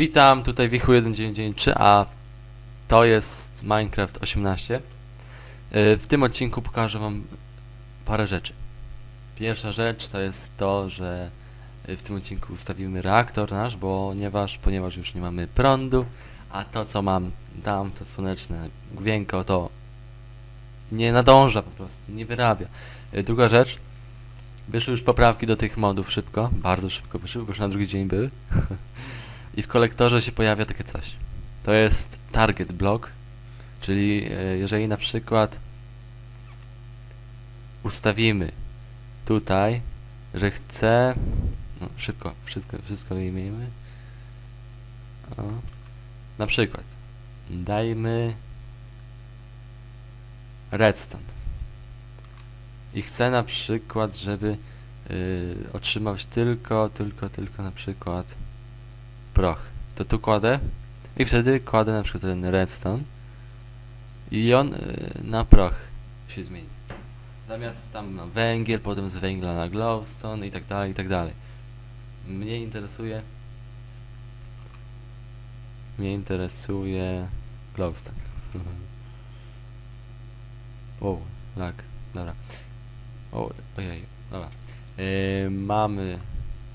Witam, tutaj Wichu1993, a to jest Minecraft 18. Yy, W tym odcinku pokażę wam parę rzeczy. Pierwsza rzecz to jest to, że yy, w tym odcinku ustawimy reaktor nasz, ponieważ, ponieważ już nie mamy prądu, a to co mam tam, to słoneczne główieńko, to nie nadąża po prostu, nie wyrabia. Yy, Druga rzecz, wyszły już poprawki do tych modów szybko, bardzo szybko wyszły, bo już na drugi dzień były. I w kolektorze się pojawia takie coś. To jest target block, czyli e, jeżeli na przykład ustawimy tutaj, że chcę, no szybko, wszystko, wszystko wyjmiemy. O. Na przykład dajmy redstone. I chcę na przykład, żeby y, otrzymać tylko, tylko, tylko na przykład proch. To tu kładę i wtedy kładę na przykład ten redstone i on y, na proch się zmieni. Zamiast tam na węgiel, potem z węgla na glowstone i tak dalej, i tak dalej. Mnie interesuje mnie interesuje glowstone. o, lag, dobra. O, ojej, dobra. Yy, mamy,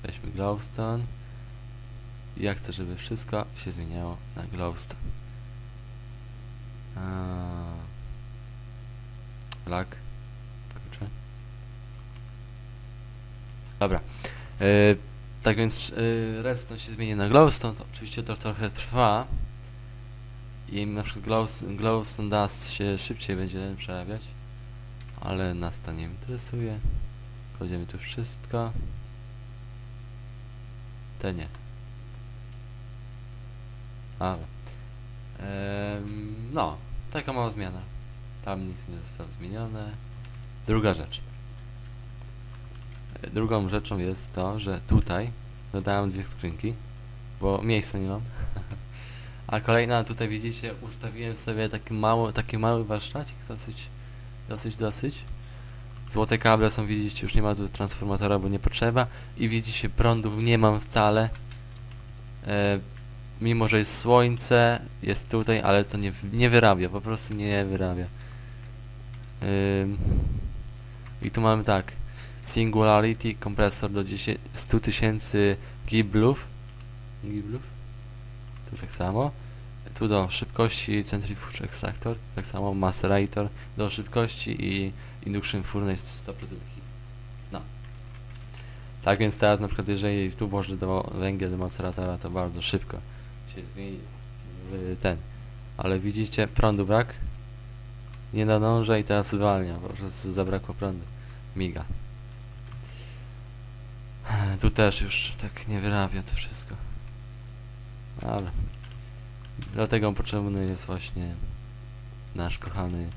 weźmy glowstone. Ja chcę, żeby wszystko się zmieniało na glowstone. Kurczę. Dobra. Yy, tak więc yy, redstone się zmieni na glowstone. To oczywiście to trochę trwa. I na przykład glows- glowstone dust się szybciej będzie przerabiać. Ale nas to nie interesuje. Kładziemy tu wszystko. Te nie. Ale. No, taka mała zmiana. Tam nic nie zostało zmienione. Druga rzecz. E, Drugą rzeczą jest to, że tutaj dodałem dwie skrzynki, bo miejsca nie mam. A kolejna, tutaj widzicie, ustawiłem sobie taki mały, taki mały warsztacik, dosyć, dosyć, dosyć. Złote kable są, widzicie, już nie ma tu transformatora, bo nie potrzeba. I widzicie, prądów nie mam wcale. E, mimo że jest słońce, jest tutaj, ale to nie, nie wyrabia, po prostu nie wyrabia. Ym, I tu mamy tak, Singularity kompresor do 10, 100 tysięcy giblów, giblów, tu tak samo, tu do szybkości Centrifuge Extractor, tak samo Macerator do szybkości i Induction Furnace 100% heat. No. Tak więc teraz na przykład jeżeli tu włożę do węgiel do maceratora, to bardzo szybko się zmieni w ten. Ale widzicie, prądu brak. Nie nadąża i teraz zwalnia, po prostu zabrakło prądu. Miga. Tu też już tak nie wyrabia to wszystko. Ale. Dlatego potrzebny jest właśnie nasz kochany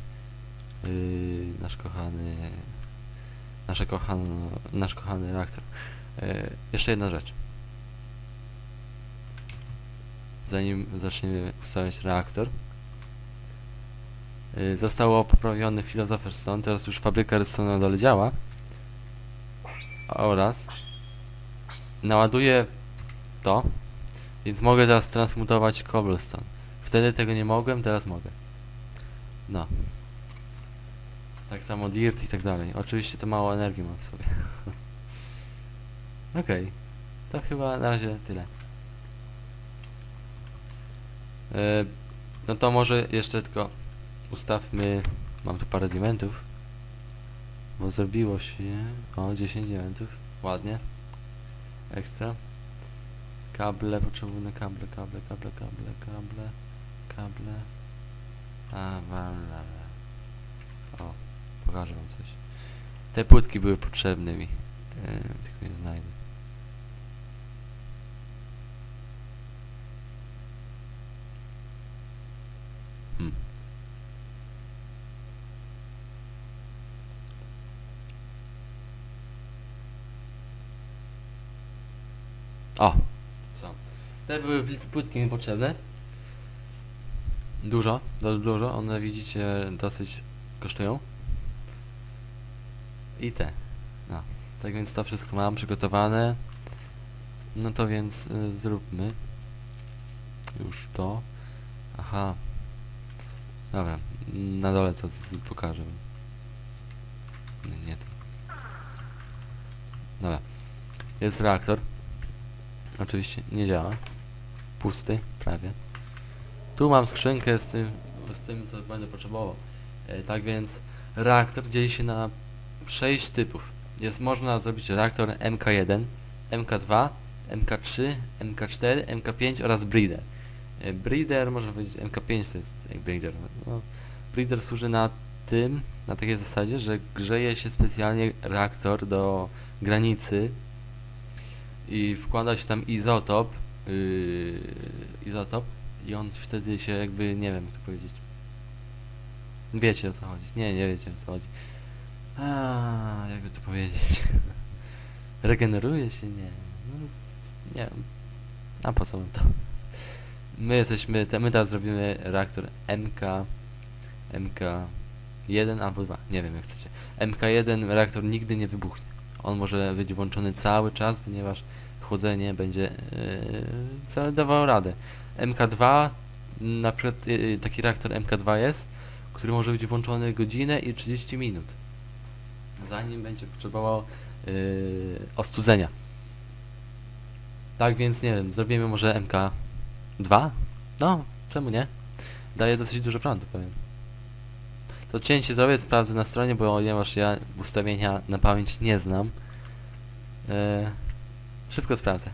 yy, nasz kochany nasze kochany nasz kochany reaktor. Yy, jeszcze jedna rzecz. zanim zaczniemy ustawiać reaktor. Yy, zostało poprawiony Philosopher's Stone, teraz już fabryka redstone na dole działa. Oraz naładuję to, więc mogę teraz transmutować cobblestone. Wtedy tego nie mogłem, teraz mogę. No. Tak samo dirt i tak dalej. Oczywiście to mało energii mam w sobie. Okej. To chyba na razie tyle. E, no to może jeszcze tylko ustawmy, mam tu parę diamentów, bo zrobiło się, o 10 diamentów, ładnie, ekstra, kable, potrzebujemy kable, kable, kable, kable, kable, kable, a wala, o, pokażę wam coś, te płytki były potrzebne mi, e, tylko nie znajdę. Hmm. O, są. Te były płytki mi potrzebne. Dużo, dużo. One widzicie dosyć kosztują. I te. No. Tak więc to wszystko mam przygotowane. No to więc y, zróbmy. Już to. Aha. Dobra. Na dole to pokażę. Nie, nie to. Dobra. Jest reaktor. Oczywiście nie działa. Pusty, prawie. Tu mam skrzynkę z tym, z tym co będę potrzebował. E, tak więc reaktor dzieli się na 6 typów. Jest można zrobić reaktor MK1, MK2, MK3, MK4, MK5 oraz breeder. E, breeder, można powiedzieć MK5 to jest breeder. No, breeder służy na tym, na takiej zasadzie, że grzeje się specjalnie reaktor do granicy i wkłada się tam izotop, yy, izotop i on wtedy się jakby, nie wiem jak to powiedzieć. Wiecie o co chodzi. Nie, nie wiecie o co chodzi. A, jakby to powiedzieć. Regeneruje się? Nie. No, nie wiem. A po co mam to? My jesteśmy, te, my teraz zrobimy reaktor MK, MK1 albo 2, nie wiem jak chcecie. MK1 reaktor nigdy nie wybuchnie. On może być włączony cały czas, ponieważ chłodzenie będzie yy, dawało radę. MK2, na przykład yy, taki reaktor MK2 jest, który może być włączony godzinę i 30 minut. Zanim będzie potrzebował yy, ostudzenia. Tak więc nie wiem, zrobimy może MK2? No, czemu nie? Daje dosyć dużo prądu, powiem. To cięcie zrobię, sprawdzę na stronie, bo ponieważ ja ustawienia na pamięć nie znam. E, szybko sprawdzę.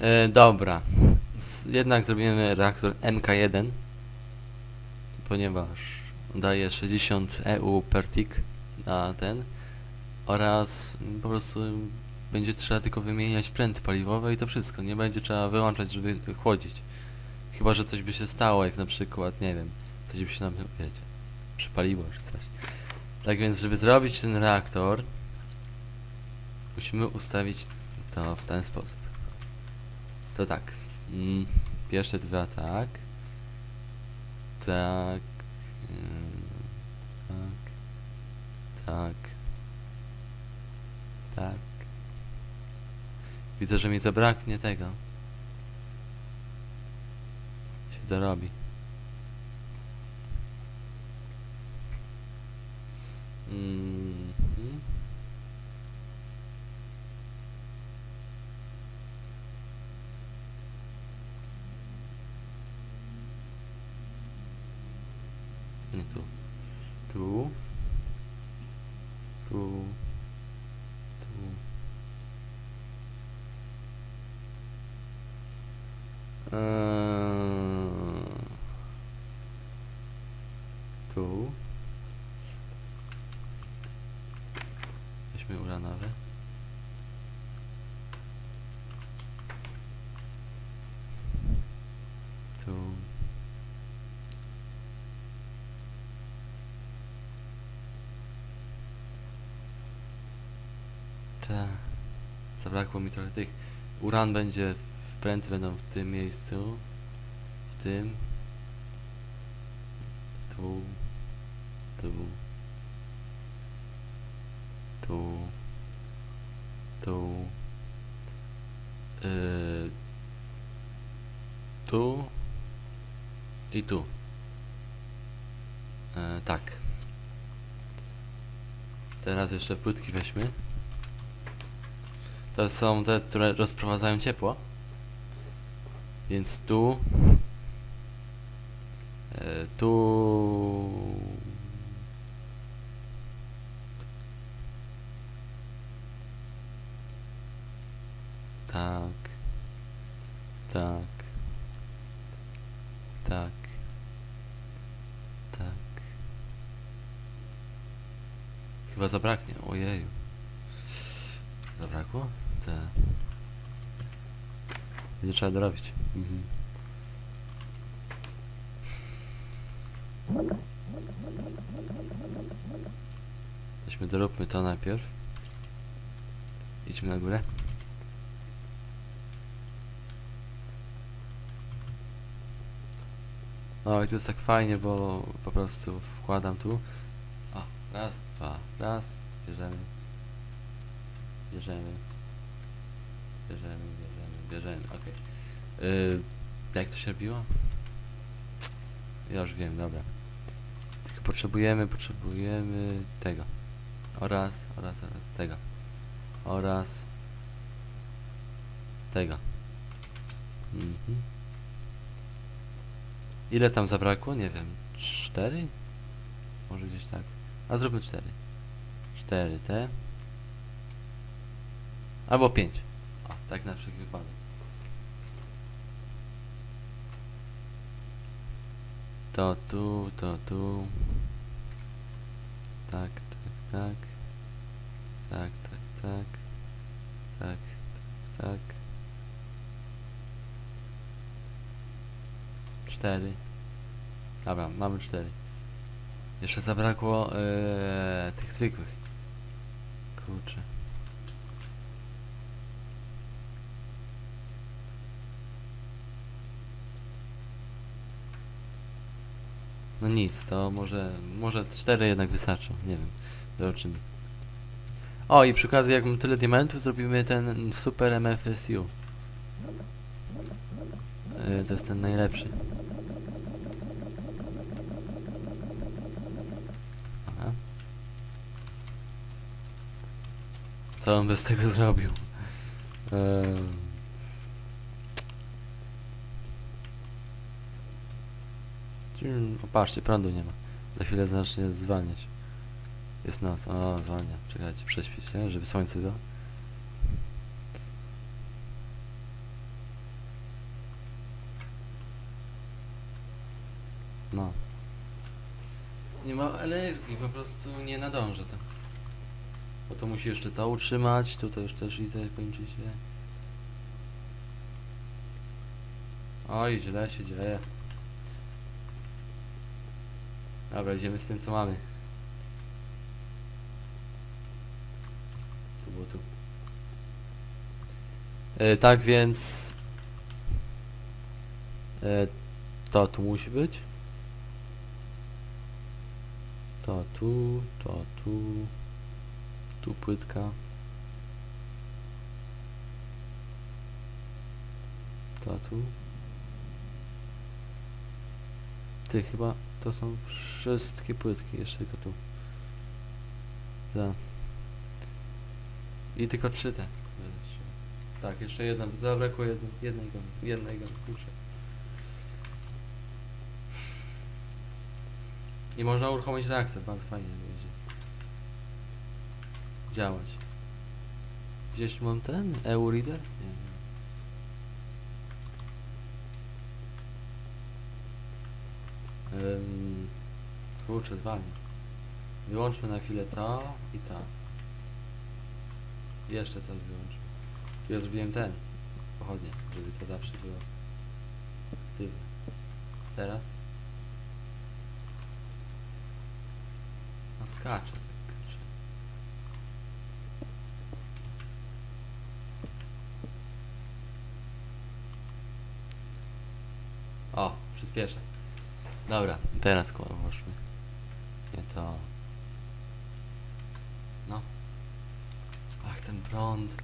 E, dobra. Jednak zrobimy reaktor MK1, ponieważ daje 60 EU per tick na ten oraz po prostu będzie trzeba tylko wymieniać pręty paliwowe i to wszystko. Nie będzie trzeba wyłączać, żeby chłodzić. Chyba, że coś by się stało, jak na przykład, nie wiem, coś by się nam, wiecie, przypaliło czy coś. Tak więc, żeby zrobić ten reaktor, musimy ustawić to w ten sposób. To tak. Mm, pierwsze dwa tak. Tak. mm, tak. Tak. Tak. Widzę, że mi zabraknie tego. Się dorobi. Mhm. Nie tu. Tu. Tu. Tu. Eee, tu. Weźmy uranowy. Tu. Ta. Zabrakło mi trochę tych. Uran będzie, w będą w tym miejscu. W tym. Tu. Tu. Tu. Tu. Yy, tu. I tu. E, tak. Teraz jeszcze płytki weźmy. To są te, które rozprowadzają ciepło. Więc tu. E, tu. Tak. Tak. Tak. Tak. Chyba zabraknie. Ojeju. Zabrakło? Te. Będzie trzeba dorobić. Mhm. Weźmy, doróbmy to najpierw. Idźmy na górę. No i to jest tak fajnie, bo po prostu wkładam tu. O, raz, dwa, raz, bierzemy. Bierzemy. Bierzemy, bierzemy, bierzemy, okej. Yy, jak to się robiło? Ja już wiem, dobra. Tylko potrzebujemy, potrzebujemy tego. Oraz, oraz, oraz tego. Oraz tego. Mhm. Ile tam zabrakło? Nie wiem. Cztery? Może gdzieś tak. A zróbmy cztery. Cztery te. Albo pięć. Tak na wszelki wypadek. To tu, to tu. Tak, tak, tak. Tak, tak, tak. Tak, tak, tak. Cztery. Dobra, mamy cztery. Jeszcze zabrakło e, tych zwykłych. Kurczę. No nic, to może, może cztery jednak wystarczą, nie wiem, zobaczymy. O i przy okazji jak mam tyle diamentów zrobimy ten super MFSU. E, to jest ten najlepszy. Aha. Co on bez tego zrobił? Ehm. Mm, O, patrzcie, prądu nie ma. Za chwilę zacznie zwalniać. Jest noc. O, zwalnia. Czekajcie, prześpić się, żeby słońce było. No. Nie ma energii, po prostu nie nadążę to. Bo to musi jeszcze to utrzymać, tutaj już też widzę, kończy się. Oj, źle się dzieje. Dobra, idziemy z tym co mamy. Tu było tu. E, tak więc... E, to tu musi być. To tu, to tu. Tu płytka. To tu. Ty chyba to są wszystkie płytki, jeszcze tylko tu. Tak. I tylko trzy te. Tak, jeszcze jedna, zabrakło jednej, jednej jednej kurczę. I można uruchomić reaktor, bardzo fajnie będzie. Działać. Gdzieś mam ten? EU-reader? Nie, nie. Ym, kurczę, zwalnie. Wyłączmy na chwilę to i to. Jeszcze coś wyłączmy. Tu ja zrobiłem ten. Pochodnie, żeby to zawsze było aktywne. Teraz? No skacze tak kurczę. O, przyspieszę. Dobra, teraz poszły. To. No. Ach, ten prąd.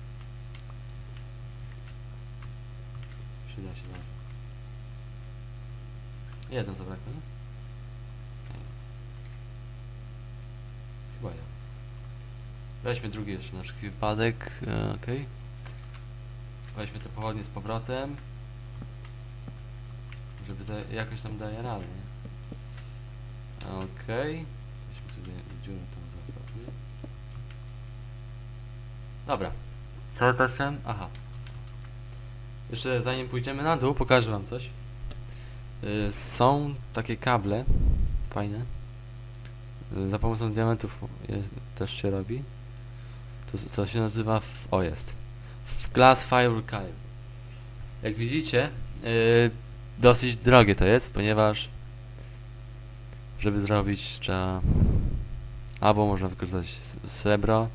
Przyda się bardzo. Jeden zabrakło, nie? Chyba ja. Weźmy drugi jeszcze na wszelki wypadek. E, Okej. Weźmy te pochodnie z powrotem. Żeby to jakoś tam daje radę? Okej. Weźmy Dobra. Co to? Aha. Jeszcze zanim pójdziemy na dół, pokażę wam coś. Y, są takie kable fajne. Y, za pomocą diamentów je, też się robi. To, to się nazywa, w, o jest, w Glass Fiber Cable. Jak widzicie, y, dosyć drogie to jest, ponieważ żeby zrobić trzeba albo można wykorzystać srebro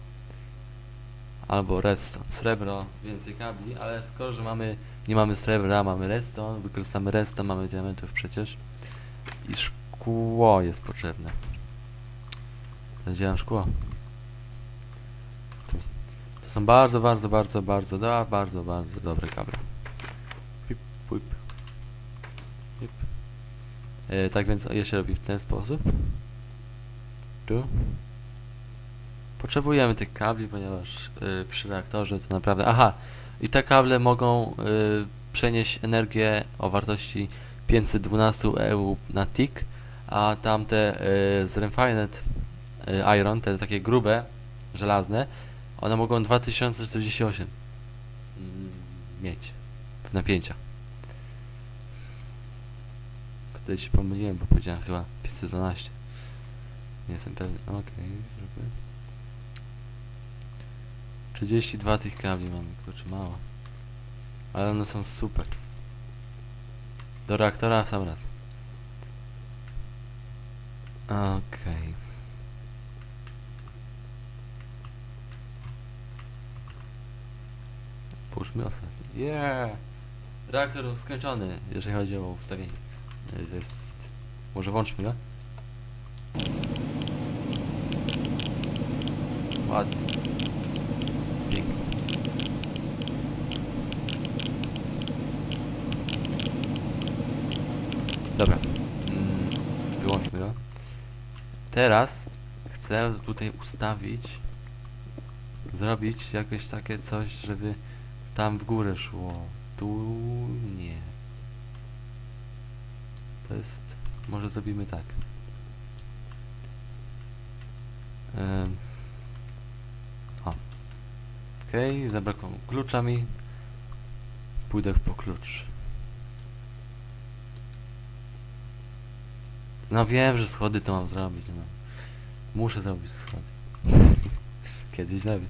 albo redstone. Srebro, więcej kabli, ale skoro, że mamy, nie mamy srebra, mamy redstone, wykorzystamy redstone, mamy diamentów przecież, I szkło jest potrzebne. Zadzielam szkło. Tu. To są bardzo, bardzo, bardzo, bardzo, da, bardzo, bardzo dobre kable. Pip, pip. Pip. E, tak więc je się robi w ten sposób. Tu. Potrzebujemy tych kabli, ponieważ y, przy reaktorze to naprawdę... Aha! I te kable mogą y, przenieść energię o wartości 512 EU na tick, a tamte y, z Refined y, Iron, te takie grube, żelazne, one mogą 2048 mm, mieć w napięcia. Tutaj się pomyliłem, bo powiedziałem chyba 512. Nie jestem pewny. Okej, zróbmy. 32 tych kabli mamy, kurczę, mało. Ale one są super. Do reaktora sam raz. Okej. Puszczmy ostatni. Yeah! Reaktor skończony, jeżeli chodzi o ustawienie. Jest... Może włączmy go? Ładnie. Pięknie. Dobra. Mm, wyłączmy go. Teraz chcę tutaj ustawić, zrobić jakieś takie coś, żeby tam w górę szło. Tu nie. To jest... Może zrobimy tak. Okej, okay, zabrakło klucza mi. Pójdę po klucz. No wiem, że schody to mam zrobić. No. Muszę zrobić schody. Kiedyś zrobię.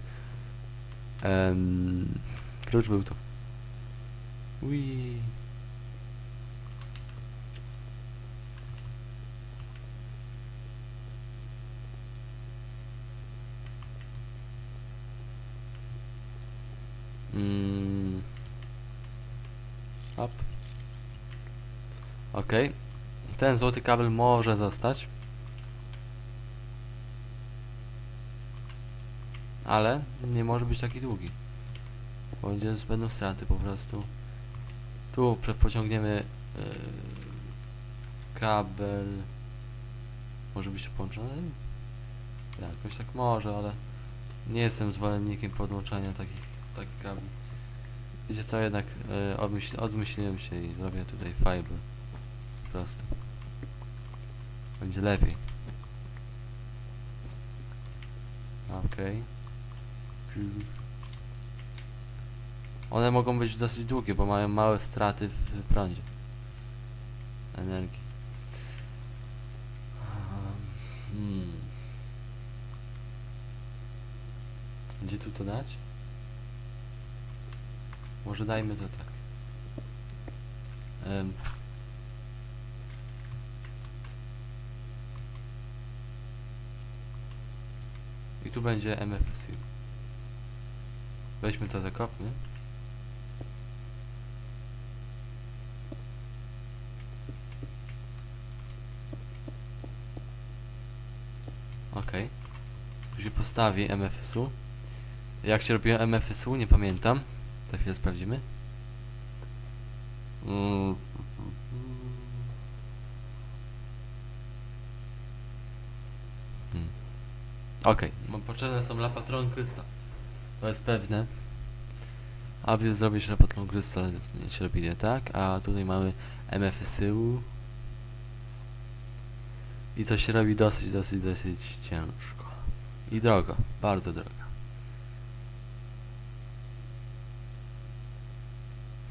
Em, klucz był tu. Ui. Mm. Okej. Ten złoty kabel może zostać. Ale nie może być taki długi. Bo będą straty po prostu. Tu pociągniemy yy, kabel. Może być to połączone? Jakoś tak może, ale nie jestem zwolennikiem podłączania takich, takich kabli. Wiecie co, jednak yy, odmyśl, odmyśliłem się i zrobię tutaj fiber. Po prostu. Będzie lepiej. Okej. One mogą być dosyć długie, bo mają małe straty w prądzie. Energii. Hmm. Gdzie tu to dać? Może dajmy to tak. Tu będzie MFSU. Weźmy to zakopmy. Tu się postawi MFSU. Jak się robiło MFSU? Nie pamiętam. Za chwilę sprawdzimy. Mm. Hmm. Okay. Potrzebne są lapatron krystal. To jest pewne. Aby zrobić lapatron krystal, nie się robi nie tak, a tutaj mamy MFSU. I to się robi dosyć, dosyć, dosyć ciężko. I drogo, bardzo drogo.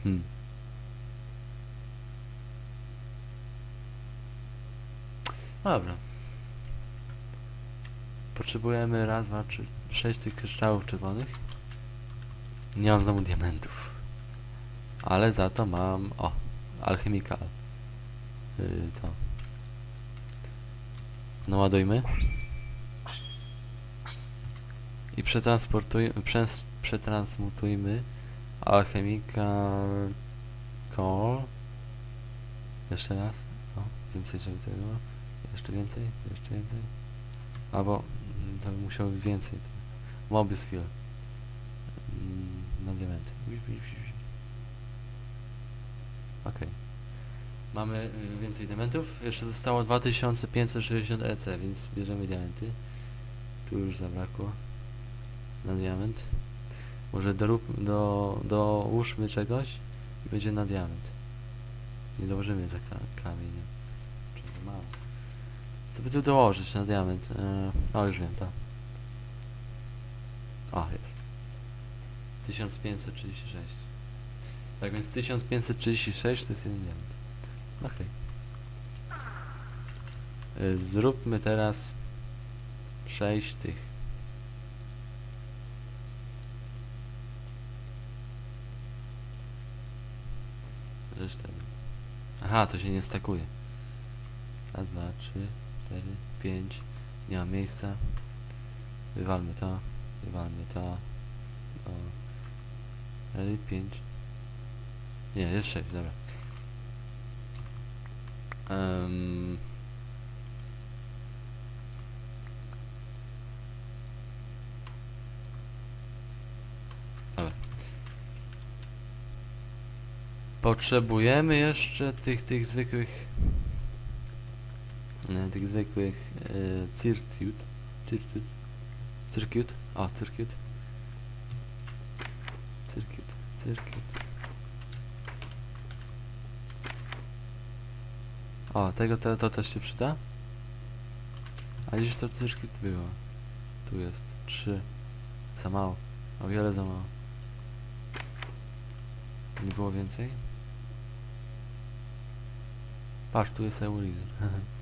Hmm. Dobra. Potrzebujemy raz, dwa, trzy, sześć tych kryształów czerwonych. Nie mam znowu diamentów. Ale za to mam... O! Alchemical. Yy, to. Naładujmy. I przetransportujmy... Przes, przetransmutujmy Alchemical... Core. Jeszcze raz. O, więcej żeby tego. Jeszcze więcej, jeszcze więcej. Albo to by musiało być więcej. Moby chwilę. Mm, Na diamenty. Okej. Mamy y, więcej diamentów. Jeszcze zostało 2560 EC, więc bierzemy diamenty. Tu już zabrakło. Na diament. Może dorób, do, dołóżmy czegoś i będzie na diament. Nie dołożymy za ka kamieniem. Mało? Co by tu dołożyć na diament? E, o, już wiem, to. O, jest. 1536. Tak więc 1536 to jest jeden diament. Okej. Y, Zróbmy teraz 6 tych. Aha, to się nie stakuje. Raz, dwa, trzy, cztery, pięć. Nie ma miejsca. Wywalmy to. Wywalmy to. O. Cztery, pięć. Nie, jest sześć, dobra. Um. Potrzebujemy jeszcze tych, tych zwykłych tych zwykłych e, circuit circuit circuit o circuit circuit circuit O, tego to, to też się przyda? A gdzieś to circuit było. Tu jest. Trzy. Za mało. O wiele za mało. Nie było więcej? Patrz, tu jest EU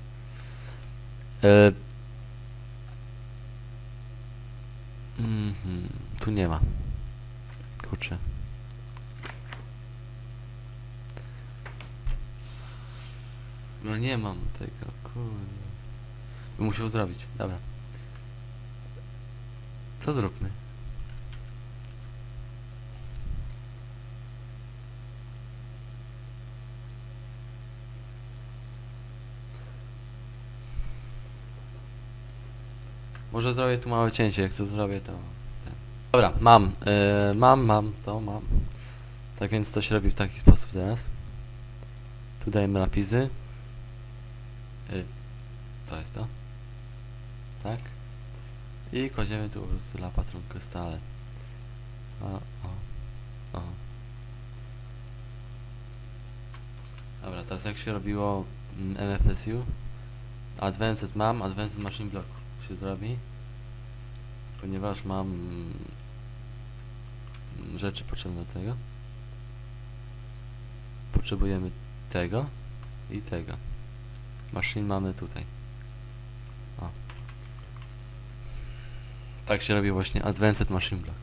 Mhm, tu nie ma. Kurczę. No nie mam tego, kurde. Musiał zrobić, dobra. Co zróbmy? Może zrobię tu małe cięcie, jak to zrobię to... Dobra, mam, yy, mam, mam, to mam. Tak więc to się robi w taki sposób teraz. Tu dajemy lapizy. Y, to jest to. Tak. I kładziemy tu po prostu la patron stale. O, o. Dobra, teraz jak się robiło mm, MFSU? Advanced mam, Advanced Machine Block się zrobi. Ponieważ mam rzeczy potrzebne do tego. Potrzebujemy tego i tego. Machine mamy tutaj. O. Tak się robi właśnie Advanced Machine Block.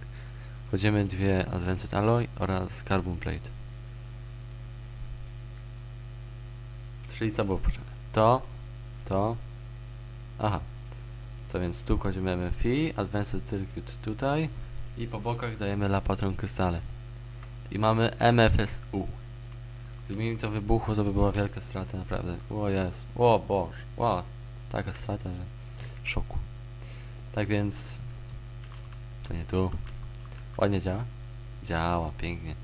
Kładziemy dwie Advanced Alloy oraz Carbon Plate. Czyli co było potrzebne? To, to, aha. To więc tu kładziemy MFI, Advanced Circuit tutaj i po bokach dajemy La Patron. I mamy MFSU. Gdyby mi to wybuchło, to by była wielka strata, naprawdę. O jest, o Boże, o, taka strata, że szoku. Tak więc, to nie tu. Ładnie działa? Działa, pięknie.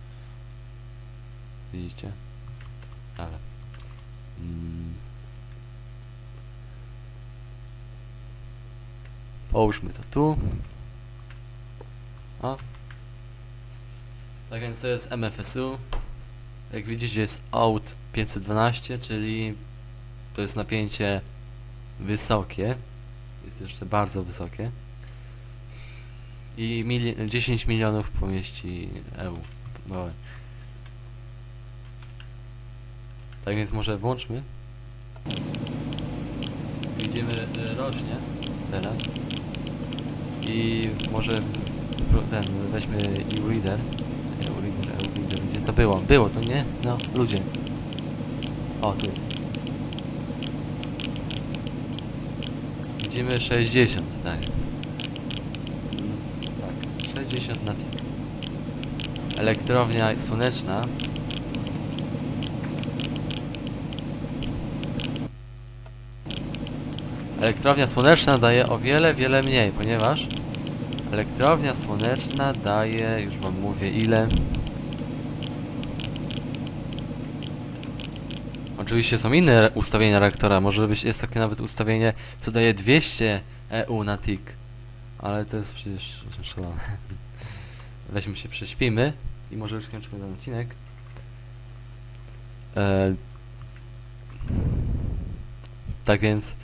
Widzicie? Dobra. Mm. Połóżmy to tu. O. Tak więc to jest MFSU. Jak widzicie jest out 512, czyli to jest napięcie wysokie. Jest jeszcze bardzo wysokie. I mili 10 milionów pomieści EU. No. Tak więc może włączmy. Widzimy y, rocznie teraz. I może ten weźmy e-reader. E-reader, e-reader, gdzie to było? Było to nie? No, ludzie. O, tu jest. Widzimy 60 zdaje. Mm, Tak, 60 na tick. Elektrownia słoneczna Elektrownia słoneczna daje o wiele, wiele mniej, ponieważ elektrownia słoneczna daje, już wam mówię ile. Oczywiście są inne ustawienia reaktora, może być jest takie nawet ustawienie, co daje 200 EU na tick. Ale to jest przecież szalone. Weźmy się, prześpimy i może już skończymy ten odcinek. E, tak więc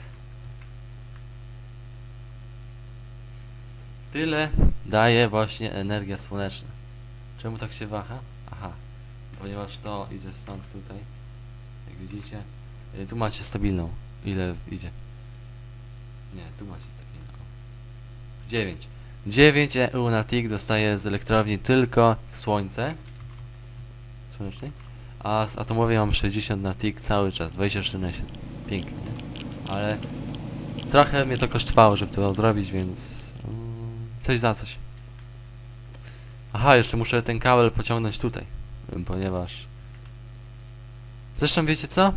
tyle daje właśnie energia słoneczna. Czemu tak się waha? Aha, ponieważ to idzie stąd tutaj. Jak widzicie, y, tu macie stabilną. Ile idzie? Nie, tu macie stabilną. 9. 9 EU na tick dostaje z elektrowni tylko słońce słonecznej, a z atomowej mam 60 na tick cały czas, 24 na 7. Pięknie, ale trochę mnie to kosztowało, żeby to zrobić, więc coś za coś. Aha, jeszcze muszę ten kabel pociągnąć tutaj, ponieważ... Zresztą wiecie co?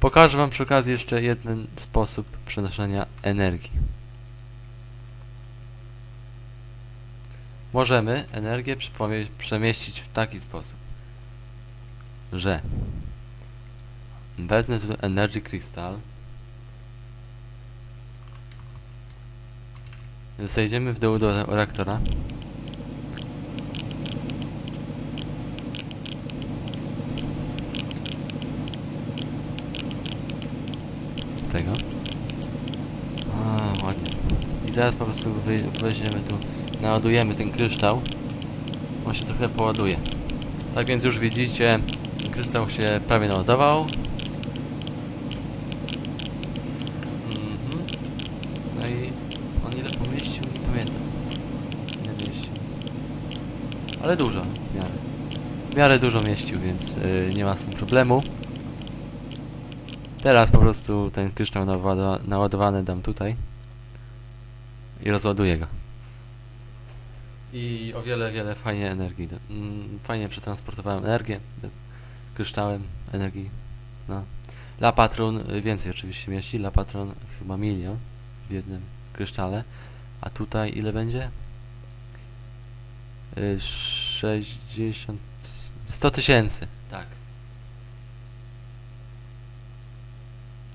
Pokażę wam przy okazji jeszcze jeden sposób przenoszenia energii. Możemy energię przemieścić w taki sposób, że wezmę tu Energy Crystal zejdziemy w dół do reaktora. Tego. A, ładnie. I teraz po prostu weźmiemy tu naładujemy ten kryształ. On się trochę poładuje. Tak więc już widzicie kryształ się prawie naładował Mhm. no i on ile pomieścił nie pamiętam ile mieścił ale dużo w miarę w miarę dużo mieścił więc y, nie ma z tym problemu teraz po prostu ten kryształ naładowany dam tutaj i rozładuję go i o wiele, wiele fajnie energii. Mm, fajnie przetransportowałem energię kryształem energii. No. Lapatron y, więcej oczywiście mieści. Lapatron chyba milion w jednym krysztale. A tutaj ile będzie? Y, 60. 100 tysięcy. Tak.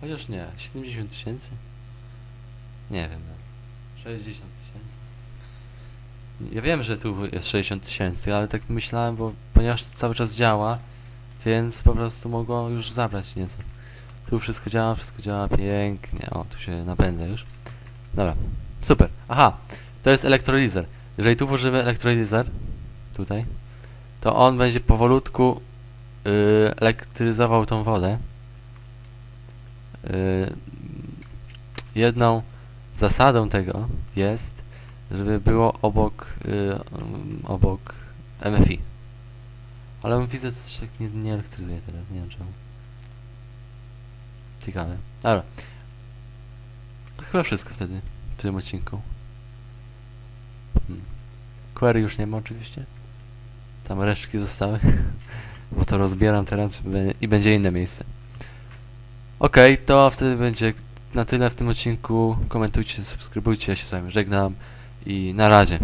Chociaż nie, 70 tysięcy? Nie wiem. no. 60 tysięcy. Ja wiem, że tu jest 60 tysięcy, ale tak myślałem, bo ponieważ cały czas działa, więc po prostu mogło już zabrać nieco. Tu wszystko działa, wszystko działa pięknie. O, tu się napędza już. Dobra, super. Aha, to jest elektrolizer. Jeżeli tu włożymy elektrolizer, tutaj, to on będzie powolutku yy, elektryzował tą wodę. Yy, jedną zasadą tego jest, żeby było obok, y, um, obok MFI. Ale widzę, że się nie, nie elektryzuje teraz, nie wiem czemu. Ciekawe. Dobra. Chyba wszystko wtedy w tym odcinku. Hmm. Query już nie ma oczywiście. Tam resztki zostały. Bo to rozbieram teraz i będzie inne miejsce. Okej, to wtedy będzie na tyle w tym odcinku. Komentujcie, subskrybujcie, ja się z wami żegnam i na razie.